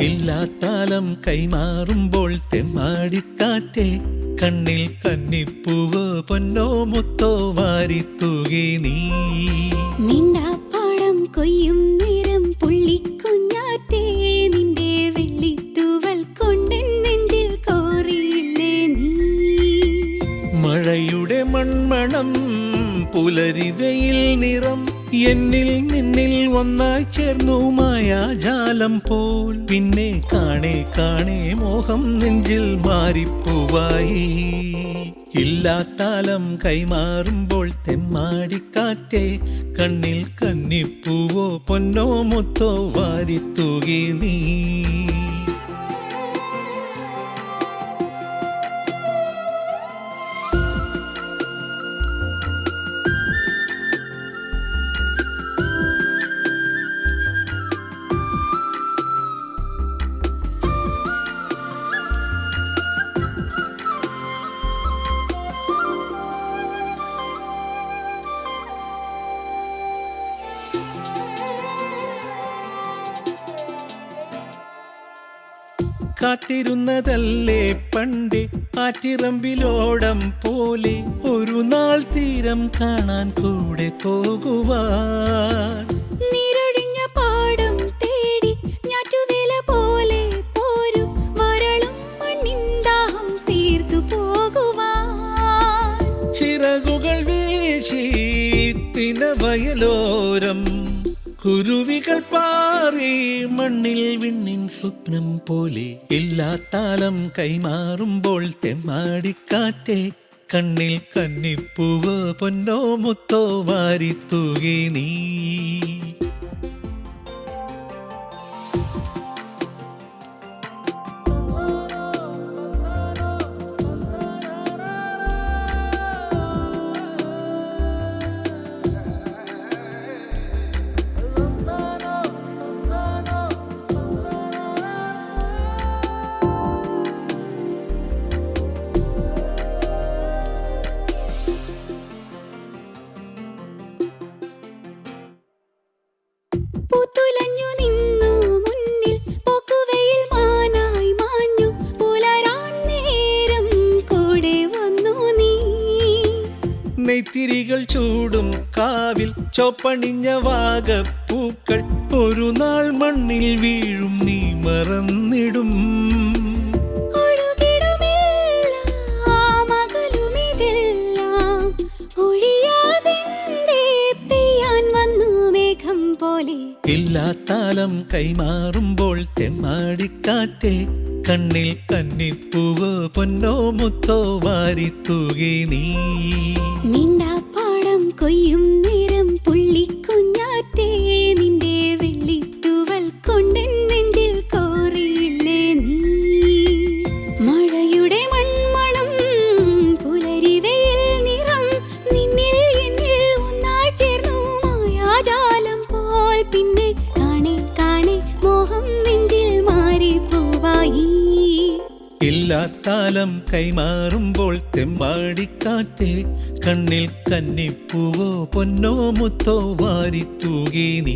ഇല്ലാത്താലം കൈമാറുമ്പോൾ തെമ്മാടിക്കാറ്റേ കണ്ണിൽ കന്നിപ്പൂവോ പൊന്നോ മുത്തോ വാരിത്തൂകി നീ. മിണ്ടാപ്പാടം കൊയ്യും മൺമണം പുലരിവയിൽ നിറം എന്നിൽ നിന്നിൽ ഒന്നായി ചേർന്നു മായാജാലം പോൽ. പിന്നെ കാണേ കാണേ മോഹം നെഞ്ചിൽ മാറിപ്പൂവായി. ഇല്ലാത്താലം കൈമാറുമ്പോൾ തെമ്മാടിക്കാറ്റേ കണ്ണിൽ കന്നിപ്പൂവോ പൊന്നോ മുത്തോ വാരിത്തൂകി നീ. കാത്തിരുന്നതല്ലേ പണ്ടേ? ആറ്റിറമ്പിലോടം പോലെ ഒരു നാൾ തീരം കാണാൻ കൂടെ പോകുവാൻ. പാടം തേടി ഞാറ്റുവേല പോലെ പോരും. വരളും മണ്ണിന്താഹം തീർത്തു പോകുവാൻ. ചിറകുകൾ വീശി തിനവയലോരം. കുരുവികൾ മണ്ണിൽ വിണ്ണിൻ സ്വപ്നം പോലെ എല്ലാ താലം കൈമാറുമ്പോൾ തെമ്മാടിക്കാറ്റെ. കണ്ണിൽ കന്നിപ്പൂവ് പൊന്നോ മുത്തോ വാരിത്തൂകി നീ. ചൂടും കാവിൽ ചോപ്പണിഞ്ഞ വാഗപ്പൂക്കൾ ഒരു നാൾ മണ്ണിൽ വീഴും നീ മറന്നിടും. ഇല്ലാത്താലം കൈമാറുമ്പോൾ തെമ്മാടിക്കാറ്റെ കണ്ണിൽ കന്നിപ്പൂവോ പൊന്നോ മുത്തോ വാരിത്തൂകി നീ. മിണ്ടാപ്പാടം കൊയ്യും നേരം പുള്ളിക്കുഞ്ഞാറ്റേ. നിന്റെ വെള്ളിത്തൂവൽ കൊണ്ടെൻ നെഞ്ചിൽ കോറിയില്ലേ നീ. മഴയുടെ മൺമണം പുലരിവയിൽ നിറം നിന്നിൽ എന്നിൽ ഒന്നായി ചേർന്നു. മായാജാലം പോൽ പിന്നെ കാണെ കാണെ മോഹം നെഞ്ചിൽ മാറിപ്പോവായി. ഇല്ലാത്താലം കൈമാറുമ്പോൾ തെമ്മാടിക്കാറ്റെ കണ്ണിൽ കന്നിപ്പൂവോ പൊന്നോ മുത്തോ വാരിത്തൂകി നീ.